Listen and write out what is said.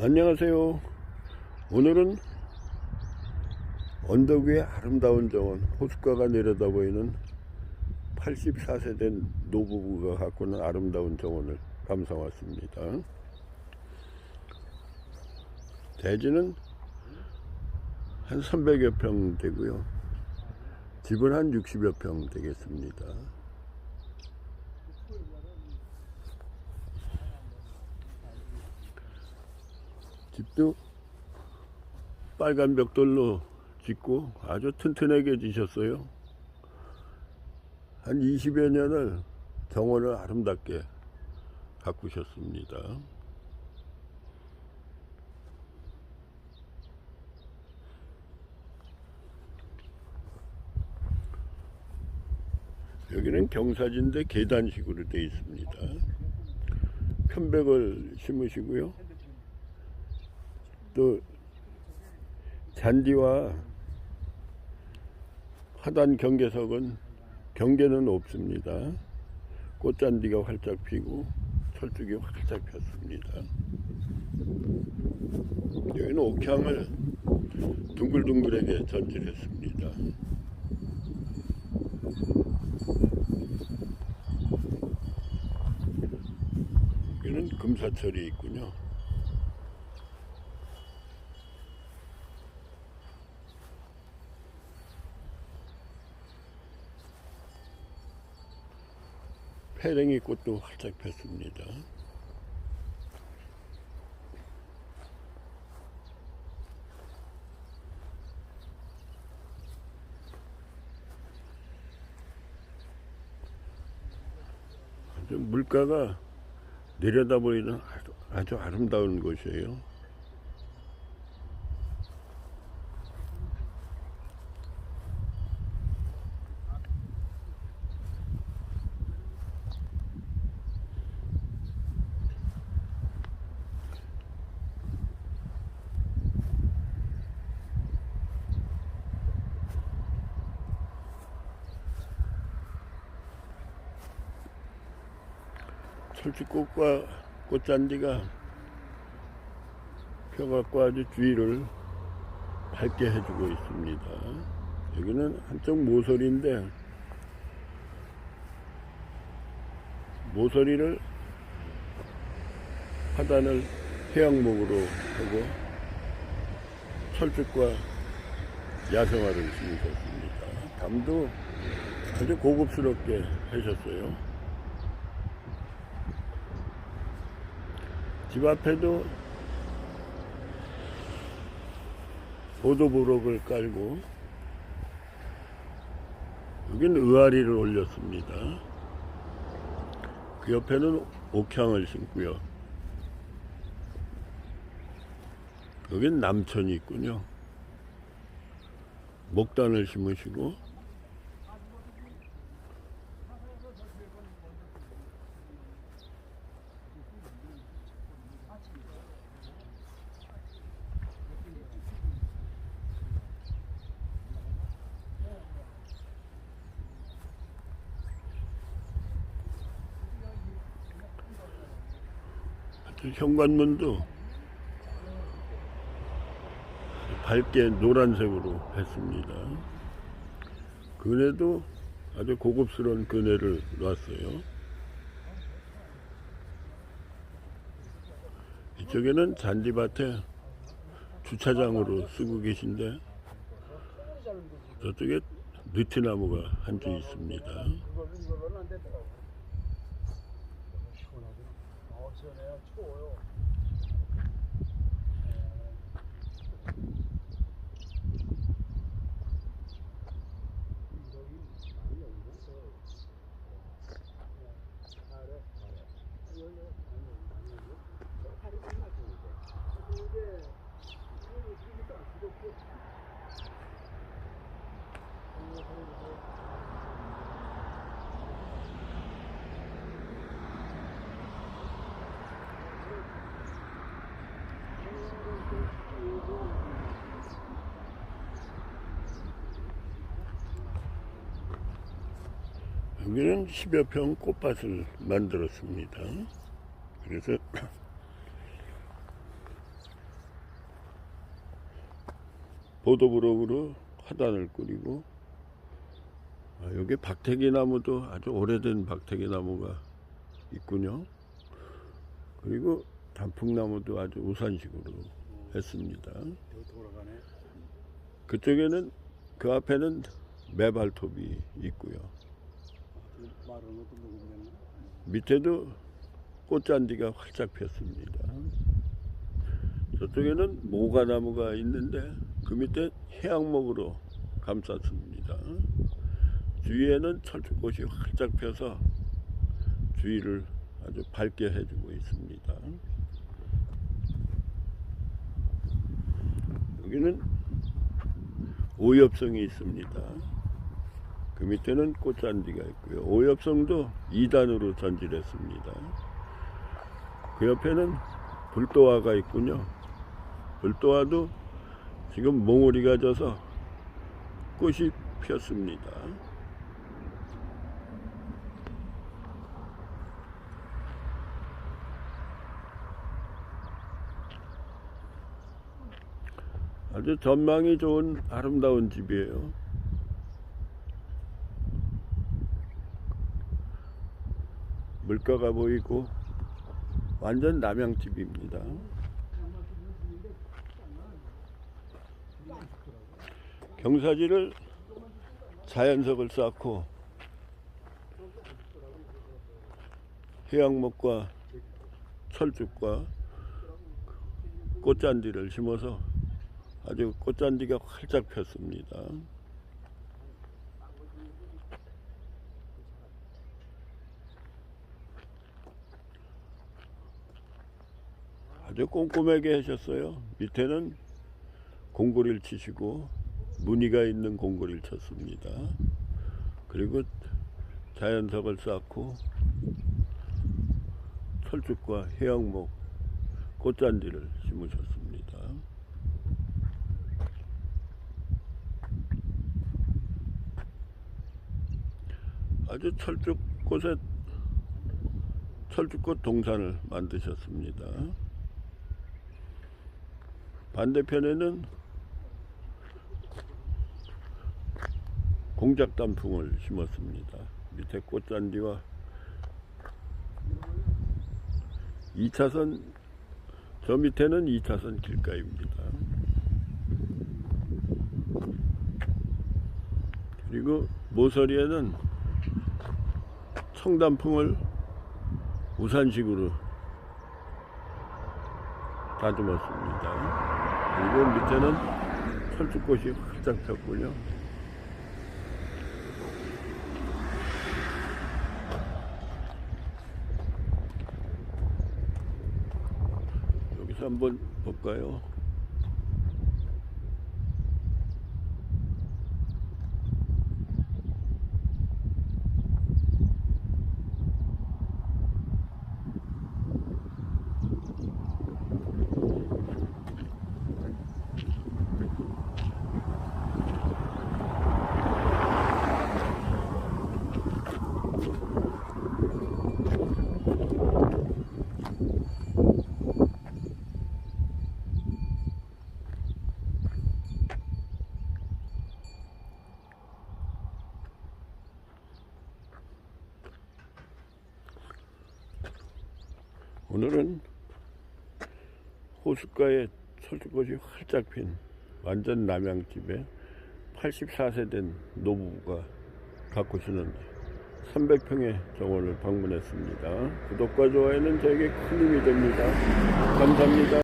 안녕하세요. 오늘은 언덕 위의 아름다운 정원, 호숫가가 내려다 보이는 84세 된 노부부가 가꾸는 아름다운 정원을 감상 왔습니다. 대지는 한 300여 평 되고요. 집은 한 60여 평 되겠습니다. 집도 빨간 벽돌로 짓고 아주 튼튼하게 지셨어요. 한 20여 년을 정원을 아름답게 가꾸셨습니다. 여기는 경사진데 계단식으로 되어 있습니다. 편백을 심으시고요. 또 잔디와 하단 경계석은 경계는 없습니다. 꽃잔디가 활짝 피고 철쭉이 활짝 폈습니다. 여기는 옥향을 둥글둥글하게 전질했습니다. 여기는 금사철이 있군요. 페랭이 꽃도 활짝 폈습니다. 물가가 내려다 보이는 아주, 아주 아름다운 곳이에요. 철쭉꽃과 꽃잔디가 펴갖고 아주 주위를 밝게 해주고 있습니다. 여기는 한쪽 모서리인데 모서리를 하단을 해양목으로 하고 철쭉과 야생화를 심으셨습니다. 담도 아주 고급스럽게 하셨어요. 집 앞에도 보도부록을 깔고 여긴 의아리를 올렸습니다. 그 옆에는 옥향을 심고요. 여긴 남천이 있군요. 목단을 심으시고 현관문도 밝게 노란색으로 했습니다. 그네도 아주 고급스러운 그네를 놨어요. 이쪽에는 잔디밭에 주차장으로 쓰고 계신데 저쪽에 느티나무가 한주 있습니다. 그걸로 이걸로는 안 되더라고. 시원하구나. 아 시원해 여기는 10여 평 꽃밭을 만들었습니다. 그래서 보도브록으로 화단을 꾸리고 아, 여기 박태기 나무도 아주 오래된 박태기 나무가 있군요. 그리고 단풍나무도 아주 우산식으로 했습니다. 그쪽에는 그 앞에는 매발톱이 있고요. 밑에도 꽃잔디가 활짝 폈습니다. 저쪽에는 모가나무가 있는데 그 밑에 해양목으로 감쌌습니다. 주위에는 철쭉꽃이 활짝 펴서 주위를 아주 밝게 해주고 있습니다. 여기는 오엽성이 있습니다. 그 밑에는 꽃잔디가 있고요. 오엽성도 2단으로 전질했습니다. 그 옆에는 불도화가 있군요. 불도화도 지금 몽우리가 져서 꽃이 피었습니다. 아주 전망이 좋은 아름다운 집이에요. 물가가 보이고 완전 남양집입니다. 경사지를 자연석을 쌓고 해양목과 철쭉과 꽃잔디를 심어서 아주 꽃잔디가 활짝 폈습니다. 아주 꼼꼼하게 하셨어요. 밑에는 공고리를 치시고 무늬가 있는 공고리를 쳤습니다. 그리고 자연석을 쌓고 철쭉과 해양목, 꽃잔디를 심으셨습니다. 아주 철쭉꽃에 철쭉꽃 동산을 만드셨습니다. 반대편에는 공작 단풍을 심었습니다. 밑에 꽃잔디와 2차선 저 밑에는 2차선 길가입니다. 그리고 모서리에는 청단풍을 우산식으로 다듬었습니다. 그리고 밑에는 철쭉꽃이 활짝 폈군요. 여기서 한번 볼까요? 오늘은 호숫가에 철쭉꽃이 활짝 핀 완전 남양집에 84세 된 노부부가 가꾸시는 300평의 정원을 방문했습니다. 구독과 좋아요는 저에게 큰 힘이 됩니다. 감사합니다.